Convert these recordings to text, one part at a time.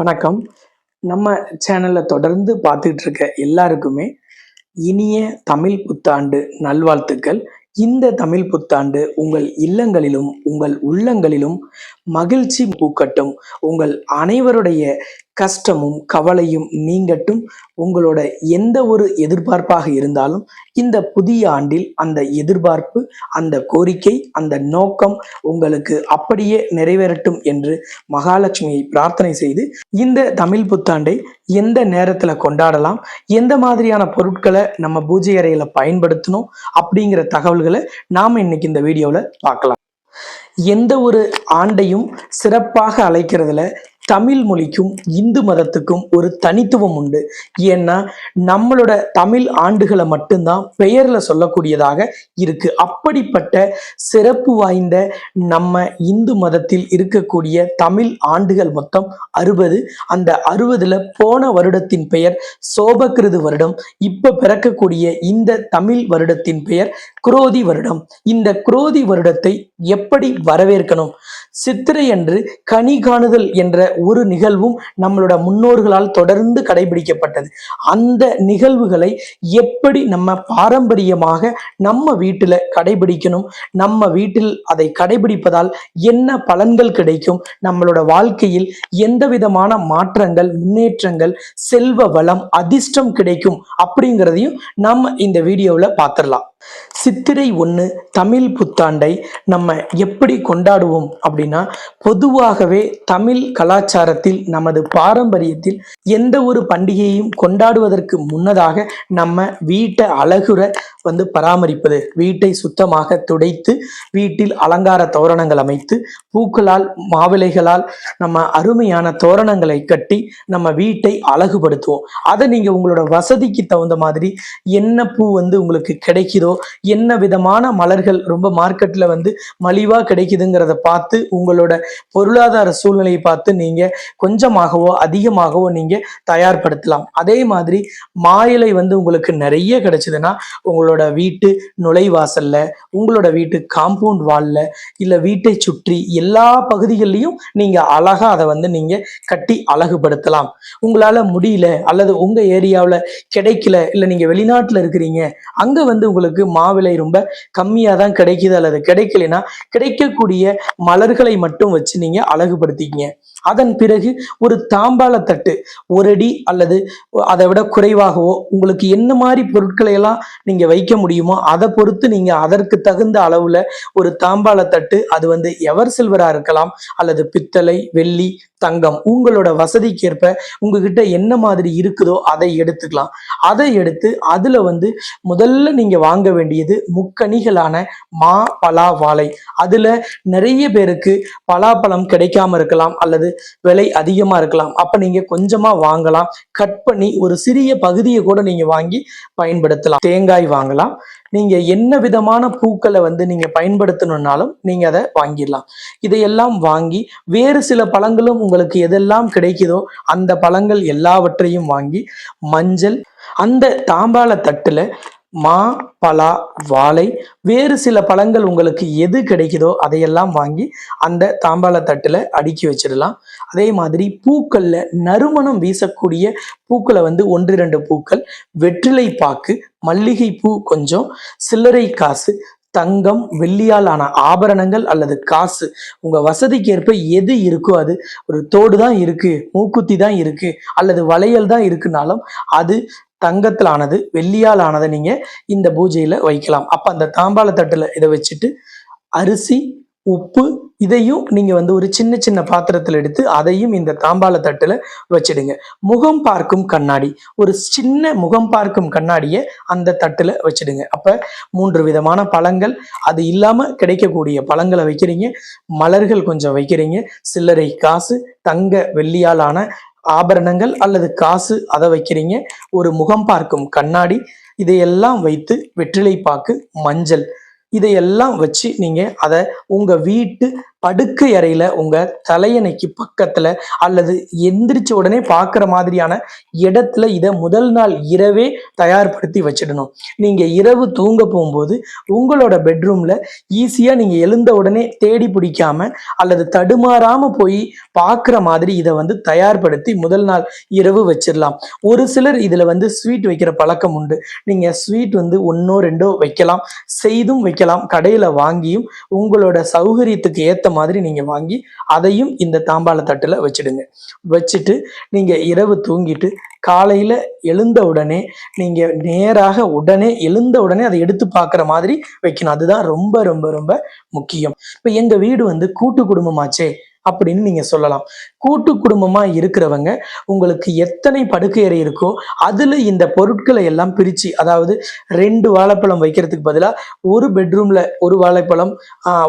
வணக்கம். நம்ம சேனலை தொடர்ந்து பார்த்துட்டு இருக்க எல்லாருக்குமே இனிய தமிழ் புத்தாண்டு நல்வாழ்த்துக்கள். இந்த தமிழ் புத்தாண்டு உங்கள் இல்லங்களிலும் உங்கள் உள்ளங்களிலும் மகிழ்ச்சி பூக்கட்டும். உங்கள் அனைவருடைய கஷ்டமும் கவலையும் நீங்கட்டும் உங்களோட எந்த ஒரு எதிர்பார்ப்பாக இருந்தாலும் இந்த புதிய ஆண்டில் அந்த எதிர்பார்ப்பு அந்த கோரிக்கை அந்த நோக்கம் உங்களுக்கு அப்படியே நிறைவேறட்டும் என்று மகாலட்சுமியை பிரார்த்தனை செய்து இந்த தமிழ் புத்தாண்டை எந்த நேரத்தில் கொண்டாடலாம் எந்த மாதிரியான பொருட்களை நம்ம பூஜை அறையில் பயன்படுத்தணும் அப்படிங்கிற தகவல்களை நாம் இன்னைக்கு இந்த வீடியோவில் பார்க்கலாம். எந்த ஒரு ஆண்டையும் சிறப்பாக அழைக்கிறதுல தமிழ் மொழிக்கும் இந்து மதத்துக்கும் ஒரு தனித்துவம் உண்டு. ஏன்னா நம்மளோட தமிழ் ஆண்டுகளை மட்டும்தான் பெயர்ல சொல்லக்கூடியதாக இருக்கு. அப்படிப்பட்ட சிறப்பு வாய்ந்த நம்ம இந்து மதத்தில் இருக்கக்கூடிய தமிழ் ஆண்டுகள் மொத்தம் அறுபது. அந்த அறுபதுல போன வருடத்தின் பெயர் சோபகிருது வருடம். இப்ப பிறக்கக்கூடிய இந்த தமிழ் வருடத்தின் பெயர் குரோதி வருடம். இந்த குரோதி வருடத்தை எப்படி வரவேற்கணும்? சித்திரை அன்று கனி காணுதல் என்ற ஒரு நிகழ்வும் நம்மளோட முன்னோர்களால் தொடர்ந்து கடைபிடிக்கப்பட்டது. அந்த நிகழ்வுகளை எப்படி நம்ம பாரம்பரியமாக நம்ம வீட்டில் கடைபிடிக்கணும் நம்ம வீட்டில் அதை கடைபிடிப்பதால் என்ன பலன்கள் கிடைக்கும் நம்மளோட வாழ்க்கையில் எந்த விதமான மாற்றங்கள் முன்னேற்றங்கள் செல்வ வளம் அதிர்ஷ்டம் கிடைக்கும் அப்படிங்கிறதையும் நம்ம இந்த வீடியோவில் பார்த்துடலாம். சித்திரை ஒன்று தமிழ் புத்தாண்டை நம்ம எப்படி கொண்டாடுவோம் அப்படின்னா பொதுவாகவே தமிழ் கலாச்சாரத்தில் நமது பாரம்பரியத்தில் எந்த ஒரு பண்டிகையையும் கொண்டாடுவதற்கு முன்னதாக நம்ம வீட்டை அழகுற வந்து பராமரிப்பது வீட்டை சுத்தமாக துடைத்து வீட்டில் அலங்கார தோரணங்கள் அமைத்து பூக்களால் மாவிளைகளால் நம்ம அருமையான தோரணங்களை கட்டி நம்ம வீட்டை அழகுபடுத்துவோம். அதை நீங்கள் உங்களோட வசதிக்கு தகுந்த மாதிரி என்ன பூ வந்து உங்களுக்கு கிடைக்குதோ என்ன விதமான மலர்கள் ரொம்ப மார்க்கெட்டில் வந்து மலிவாக கிடைக்குதுங்கிறத பார்த்து உங்களோட பொருளாதார சூழ்நிலையை பார்த்து நீங்கள் கொஞ்சமாகவோ அதிகமாகவோ நீங்கள் தயார்படுத்தலாம். அதே மாதிரி மாயிலை வந்து உங்களுக்கு நிறைய கிடைச்சதுன்னா உங்களோட வீட்டு நுழைவாசல்ல உங்களோட வீட்டு காம்பவுண்ட் வாலில் இல்லை வீட்டை சுற்றி எல்லா பகுதிகள்லையும் நீங்கள் அழகாக அதை வந்து நீங்கள் கட்டி அழகுபடுத்தலாம். உங்களால் முடியல அல்லது உங்கள் ஏரியாவில் கிடைக்கல இல்லை நீங்கள் வெளிநாட்டில் இருக்கிறீங்க அங்கே வந்து உங்களுக்கு மாவிலை ரொம்ப கம்மியாக தான் கிடைக்குது அல்லது கிடைக்கலைன்னா கிடைக்கக்கூடிய மலர்களை மட்டும் வச்சு நீங்கள் அழகுபடுத்திக்கிங்க. அதன் பிறகு ஒரு தாம்பாள தட்டு ஒரு அடி அல்லது அதை விட குறைவாகவோ உங்களுக்கு என்ன மாதிரி பொருட்களை எல்லாம் நீங்க வைக்க முடியுமோ அதை பொறுத்து நீங்க அதற்கு தகுந்த அளவுல ஒரு தாம்பாள தட்டு அது வந்து எவர் சில்வரா இருக்கலாம் அல்லது பித்தளை வெள்ளி தங்கம் உங்களோட வசதிக்கேற்ப உங்ககிட்ட என்ன மாதிரி இருக்குதோ அதை எடுத்துக்கலாம். அதை எடுத்து அதுல வந்து முதல்ல நீங்க வாங்க வேண்டியது முக்கணிகளான மா பலா வாழை. அதுல நிறைய பேருக்கு பலாப்பழம் கிடைக்காம இருக்கலாம் அல்லது விலை அதிகமா இருக்கலாம். அப்போ நீங்க கொஞ்சமா வாங்கலாம். கட் பண்ணி ஒரு சிறிய பகுதியை கூட நீங்க வாங்கி பயன்படுத்தலாம். தேங்காய் வாங்கலாம். நீங்க என்ன விதமான பூக்களை வந்து நீங்க பயன்படுத்தணும்னாலும் நீங்க அதை வாங்கிடலாம். இதையெல்லாம் வாங்கி வேறு சில பழங்களும் உங்களுக்கு எதெல்லாம் கிடைக்குதோ அந்த பழங்கள் எல்லாவற்றையும் வாங்கி மஞ்சள் அந்த தாம்பாள தட்டுல மா பலா வாழை வேறு சில பழங்கள் உங்களுக்கு எது கிடைக்குதோ அதையெல்லாம் வாங்கி அந்த தாம்பாள தட்டுல அடுக்கி வச்சிடலாம். அதே மாதிரி பூக்கள்ல நறுமணம் வீசக்கூடிய பூக்களை வந்து ஒன்று இரண்டு பூக்கள் வெற்றிலை பாக்கு மல்லிகை பூ கொஞ்சம் சில்லறை காசு தங்கம் வெள்ளியால் ஆன ஆபரணங்கள் அல்லது காசு. உங்க வசதிக்கு ஏற்ப எது இருக்கோ அது ஒரு தோடு தான் இருக்கு மூக்குத்தி தான் இருக்கு அல்லது வளையல் தான் இருக்குனாலும் அது தங்கத்தில் ஆனது வெள்ளியால் ஆனதை நீங்கள் இந்த பூஜையில் வைக்கலாம். அப்போ அந்த தாம்பாள தட்டில் இதை வச்சுட்டு அரிசி உப்பு இதையும் நீங்கள் வந்து ஒரு சின்ன சின்ன பாத்திரத்தில் எடுத்து அதையும் இந்த தாம்பாள தட்டில் வச்சிடுங்க. முகம் பார்க்கும் கண்ணாடி ஒரு சின்ன முகம் பார்க்கும் கண்ணாடியை அந்த தட்டில் வச்சிடுங்க. அப்போ மூன்று விதமான பழங்கள் அது இல்லாமல் கிடைக்கக்கூடிய பழங்களை வைக்கிறீங்க. மலர்கள் கொஞ்சம் வைக்கிறீங்க. சில்லறை காசு தங்க வெள்ளியாலான ஆபரணங்கள் அல்லது காசு அதை வைக்கிறீங்க. ஒரு முகம் பார்க்கும் கண்ணாடி இதையெல்லாம் வைத்து வெற்றிலை பாக்கு மஞ்சள். இதையெல்லாம் வச்சு நீங்கள் அதை உங்கள் வீட்டு படுக்கை அறையில் உங்கள் தலையணைக்கு பக்கத்தில் அல்லது எந்திரிச்ச உடனே பார்க்குற மாதிரியான இடத்துல இதை முதல் நாள் இரவே தயார்படுத்தி வச்சிடணும். நீங்கள் இரவு தூங்க போகும்போது உங்களோட பெட்ரூமில் ஈஸியாக நீங்கள் எழுந்த உடனே தேடி பிடிக்காம அல்லது தடுமாறாமல் போய் பார்க்குற மாதிரி இதை வந்து தயார்படுத்தி முதல் நாள் இரவு வச்சிடலாம். ஒரு சிலர் இதில் வந்து ஸ்வீட் வைக்கிற பழக்கம் உண்டு. நீங்கள் ஸ்வீட் வந்து ஒன்றோ ரெண்டோ வைக்கலாம். செய்தும் வைக்கலாம் கடையில வாங்கியும் உங்களோட சௌகரியத்துக்கு ஏத்த மாதிரி நீங்க வாங்கி அதையும் இந்த தாம்பாள தட்டுல வச்சிடுங்க. வச்சுட்டு நீங்க இரவு தூங்கிட்டு காலையில எழுந்த உடனே நீங்க நேராக உடனே எழுந்த உடனே அதை எடுத்து பார்க்குற மாதிரி வைக்கணும். அதுதான் ரொம்ப ரொம்ப ரொம்ப முக்கியம். இப்போ எங்க வீடு வந்து கூட்டு குடும்பமாச்சே. அப்படின்னு நீங்க சொல்லலாம். கூட்டு குடும்பமா இருக்கிறவங்க உங்களுக்கு எத்தனை படுக்கை அறை இருக்கோ அதுல இந்த பொருட்களை எல்லாம் பிரிச்சு அதாவது ரெண்டு வாழைப்பழம் வைக்கிறதுக்கு பதிலா ஒரு பெட்ரூம்ல ஒரு வாழைப்பழம்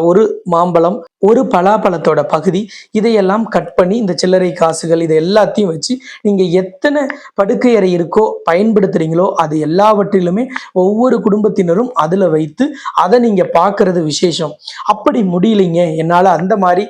ஒரு மாம்பழம் ஒரு பலாப்பழத்தோட பகுதி இதையெல்லாம் கட் பண்ணி இந்த சில்லறை காசுகள் இதை எல்லாத்தையும் வச்சு நீங்க எத்தனை படுக்கை அறை இருக்கோ பயன்படுத்துறீங்களோ அது எல்லாவற்றிலுமே ஒவ்வொரு குடும்பத்தினரும் அதுல வைத்து அதை நீங்க பாக்குறது விசேஷம். அப்படி முடியலைங்க. என்னால அந்த மாதிரி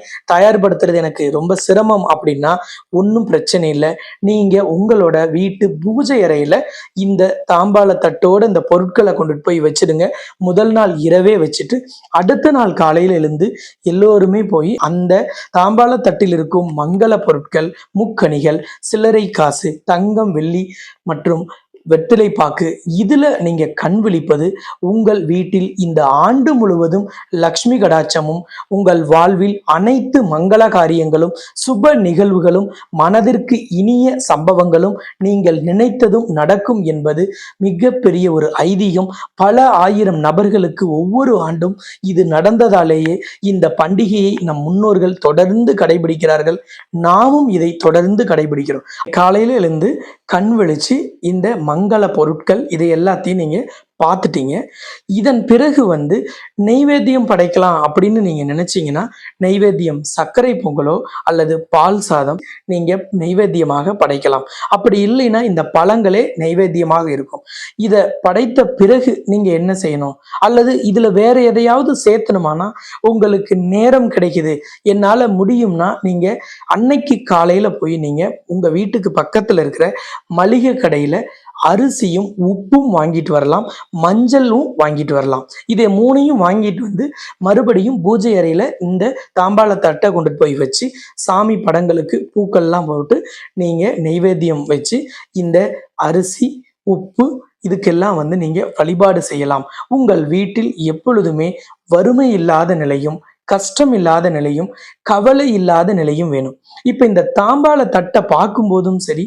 பயன்படுத்துறது எனக்கு ரொம்ப சிரமம் அப்படின்னா ஒன்றும் பிரச்சனை இல்லை. நீங்கள் உங்களோட வீட்டு பூஜை அறையில் இந்த தாம்பாள தட்டோட இந்த பொருட்களை கொண்டுட்டு போய் வச்சிடுங்க. முதல் நாள் இரவே வச்சுட்டு அடுத்த நாள் காலையில் எழுந்து எல்லோருமே போய் அந்த தாம்பாள தட்டில் இருக்கும் மங்கள பொருட்கள் முக்கணிகள் சில்லறை காசு தங்கம் வெள்ளி மற்றும் வெற்றிலை பாக்கு இதுல நீங்க கண் விழிப்பது உங்கள் வீட்டில் இந்த ஆண்டு முழுவதும் லக்ஷ்மி கடாட்சமும் உங்கள் வாழ்வில் அனைத்து மங்கள காரியங்களும் சுப நிகழ்வுகளும் மனதிற்கு இனிய சம்பவங்களும் நீங்கள் நினைத்ததும் நடக்கும் என்பது மிகப்பெரிய ஒரு ஐதீகம். பல ஆயிரம் நபர்களுக்கு ஒவ்வொரு ஆண்டும் இது நடந்ததாலேயே இந்த பண்டிகையை நம் முன்னோர்கள் தொடர்ந்து கடைபிடிக்கிறார்கள். நாமும் இதை தொடர்ந்து கடைபிடிக்கிறோம். காலையில எழுந்து கண் விழிச்சு இந்த மங்கள பொருட்கள் இதை எல்லாத்தையும் நீங்கள் பார்த்துட்டீங்க. இதன் பிறகு வந்து நெய்வேத்தியம் படைக்கலாம் அப்படின்னு நீங்க நினைச்சீங்கன்னா நெய்வேத்தியம் சர்க்கரை பொங்கலோ அல்லது பால் சாதம் நீங்க நெய்வேத்தியமாக படைக்கலாம். அப்படி இல்லைன்னா இந்த பழங்களே நெய்வேத்தியமாக இருக்கும். இதை படைத்த பிறகு நீங்க என்ன செய்யணும்? அல்லது இதுல வேற எதையாவது சேர்த்தணுமானா உங்களுக்கு நேரம் கிடைக்குது. என்னால முடியும்னா நீங்க அன்னைக்கு காலையில போய் நீங்க உங்க வீட்டுக்கு பக்கத்துல இருக்கிற மளிகை கடையில அரிசியும் உப்பும் வாங்கிட்டு வரலாம் மஞ்சளும் வாங்கிட்டு வரலாம். இதை மூணையும் வாங்கிட்டு வந்து மறுபடியும் பூஜை அறையில் இந்த தாம்பாள தட்டை கொண்டு போய் வச்சு சாமி படங்களுக்கு பூக்கள்லாம் போட்டு நீங்கள் நெய்வேத்தியம் வச்சு இந்த அரிசி உப்பு இதுக்கெல்லாம் வந்து நீங்கள் வழிபாடு செய்யலாம். உங்கள் வீட்டில் எப்பொழுதுமே வறுமை இல்லாத நிலையும் கஷ்டம் இல்லாத நிலையும் கவலை இல்லாத நிலையும் வேணும். இப்போ இந்த தாம்பாள தட்டை பார்க்கும்போதும் சரி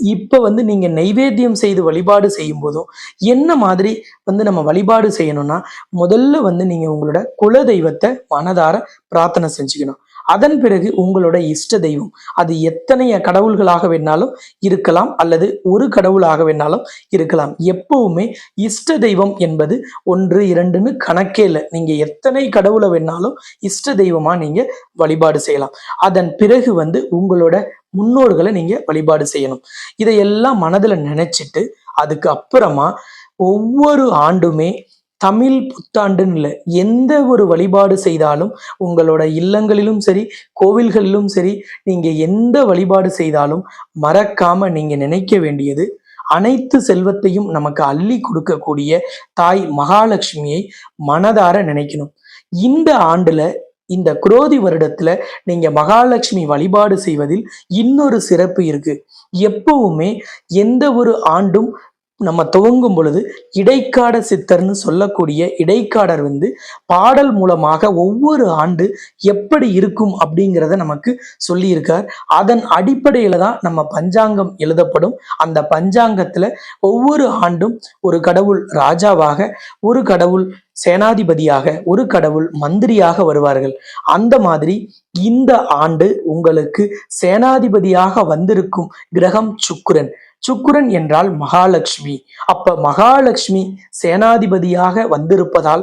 இப்ப வந்து நீங்க நைவேத்தியம் செய்து வழிபாடு செய்யும் போதும் என்ன மாதிரி வந்து நம்ம வழிபாடு செய்யணும்னா முதல்ல வந்து நீங்க உங்களோட குல தெய்வத்தை மனதார பிரார்த்தனை செஞ்சுக்கணும். அதன் பிறகு உங்களோட இஷ்ட தெய்வம். அது எத்தனைய கடவுள்களாக வேணாலும் இருக்கலாம் அல்லது ஒரு கடவுளாக வேணாலும் இருக்கலாம். எப்பவுமே இஷ்ட தெய்வம் என்பது ஒன்று இரண்டுன்னு கணக்கே இல்லை. நீங்க எத்தனை கடவுளை வேணாலும் இஷ்ட தெய்வமா நீங்க வழிபாடு செய்யலாம். அதன் பிறகு வந்து உங்களோட முன்னோர்களை நீங்க வழிபாடு செய்யணும். இதையெல்லாம் மனதுல நினைச்சிட்டு அதுக்கு அப்புறமா ஒவ்வொரு ஆண்டுமே தமிழ் புத்தாண்டுன்னு இல்லை எந்த ஒரு வழிபாடு செய்தாலும் உங்களோட இல்லங்களிலும் சரி கோவில்களிலும் சரி நீங்க எந்த வழிபாடு செய்தாலும் மறக்காம நீங்க நினைக்க வேண்டியது அனைத்து செல்வத்தையும் நமக்கு அள்ளி கொடுக்கக்கூடிய தாய் மகாலட்சுமியை மனதார நினைக்கணும். இந்த ஆண்டுல இந்த குரோதி வருடத்துல நீங்க மகாலட்சுமி வழிபாடு செய்வதில் இன்னொரு சிறப்பு இருக்கு. எப்பவுமே எந்த ஒரு ஆண்டும் நம்ம துவங்கும் பொழுது இடைக்காட சித்தர்னு சொல்லக்கூடிய இடைக்காடர் வந்து பாடல் மூலமாக ஒவ்வொரு ஆண்டு எப்படி இருக்கும் அப்படிங்கிறத நமக்கு சொல்லியிருக்கார். அதன் அடிப்படையில் தான் நம்ம பஞ்சாங்கம் எழுதப்படும். அந்த பஞ்சாங்கத்தில் ஒவ்வொரு ஆண்டும் ஒரு கடவுள் ராஜாவாக ஒரு கடவுள் சேனாதிபதியாக ஒரு கடவுள் மந்திரியாக வருவார்கள். அந்த மாதிரி இந்த ஆண்டு உங்களுக்கு சேனாதிபதியாக வந்திருக்கும் கிரகம் சுக்கிரன். சுக்குரன் என்றால் மகாலட்சுமி. அப்ப மகாலட்சுமி சேனாதிபதியாக வந்திருப்பதால்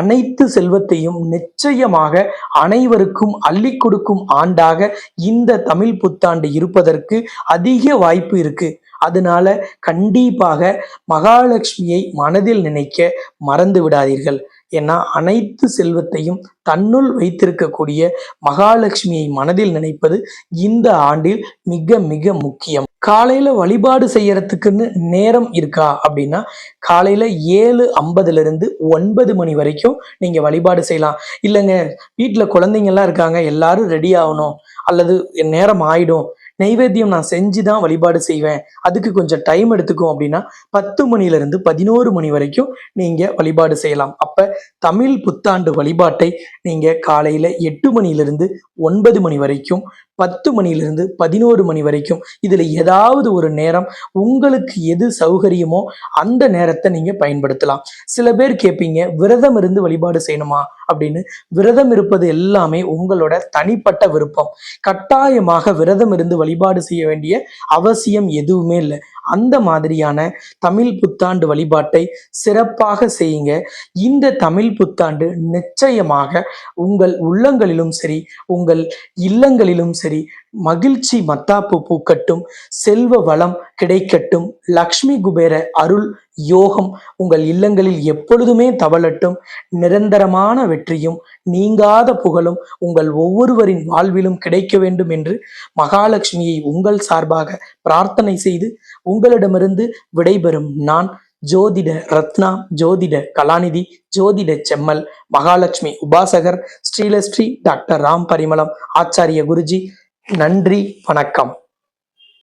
அனைத்து செல்வத்தையும் நிச்சயமாக அனைவருக்கும் அள்ளி கொடுக்கும் ஆண்டாக இந்த தமிழ் புத்தாண்டு இருப்பதற்கு அதிக வாய்ப்பு இருக்கு. அதனால கண்டிப்பாக மகாலட்சுமியை மனதில் நினைக்க மறந்து விடாதீர்கள். ஏன்னா அனைத்து செல்வத்தையும் தன்னுள் வைத்திருக்கக்கூடிய மகாலட்சுமியை மனதில் நினைப்பது இந்த ஆண்டில் மிக மிக முக்கியம். காலையில வழிபாடு செய்யறதுக்குன்னு நேரம் இருக்கா அப்படின்னா காலையில ஏழு ஐம்பதுல இருந்து ஒன்பது மணி வரைக்கும் நீங்க வழிபாடு செய்யலாம். இல்லைங்க வீட்டுல குழந்தைங்க எல்லாம் இருக்காங்க எல்லாரும் ரெடி ஆகணும் அல்லது நேரம் ஆயிடும். நைவேத்தியம் நான் செஞ்சு தான் வழிபாடு செய்வேன். அதுக்கு கொஞ்சம் டைம் எடுத்துக்கும் அப்படின்னா பத்து மணில இருந்து பதினோரு மணி வரைக்கும் நீங்க வழிபாடு செய்யலாம். அப்ப தமிழ் புத்தாண்டு வழிபாட்டை நீங்க காலையில எட்டு மணிலிருந்து ஒன்பது மணி வரைக்கும் பத்து மணியிலிருந்து பதினோரு மணி வரைக்கும் இதுல ஏதாவது ஒரு நேரம் உங்களுக்கு எது சௌகரியமோ அந்த நேரத்தை நீங்க பயன்படுத்தலாம். சில பேர் கேட்பீங்க விரதம் இருந்து வழிபாடு செய்யணுமா? அப்படின்னு. விரதம் இருப்பது எல்லாமே உங்களோட தனிப்பட்ட விருப்பம். கட்டாயமாக விரதம் இருந்து வழிபாடு செய்ய வேண்டிய அவசியம் எதுவுமே இல்லை. அந்த மாதிரியான தமிழ் புத்தாண்டு வழிபாட்டை சிறப்பாக செய்யுங்க. இந்த தமிழ் புத்தாண்டு நிச்சயமாக உங்கள் உள்ளங்களிலும் சரி உங்கள் இல்லங்களிலும் சரி மகிழ்ச்சி மத்தாப்பு பூக்கட்டும் செல்வ வளம் கிடைக்கட்டும் லக்ஷ்மி குபேர அருள் யோகம் உங்கள் இல்லங்களில் எப்பொழுதுமே தவழட்டும் நிரந்தரமான வெற்றியும் நீங்காத புகழும் உங்கள் ஒவ்வொருவரின் வாழ்விலும் கிடைக்க வேண்டும் என்று மகாலட்சுமியை உங்கள் சார்பாக பிரார்த்தனை செய்து உங்களிடமிருந்து விடைபெறும் நான் ஜோதிட ரத்னா ஜோதிட கலாநிதி ஜோதிட செம்மல் மகாலட்சுமி உபாசகர் ஸ்ரீலஸ்ரீ டாக்டர் ராம் பரிமளம் ஆச்சாரிய குருஜி நன்றி வணக்கம்.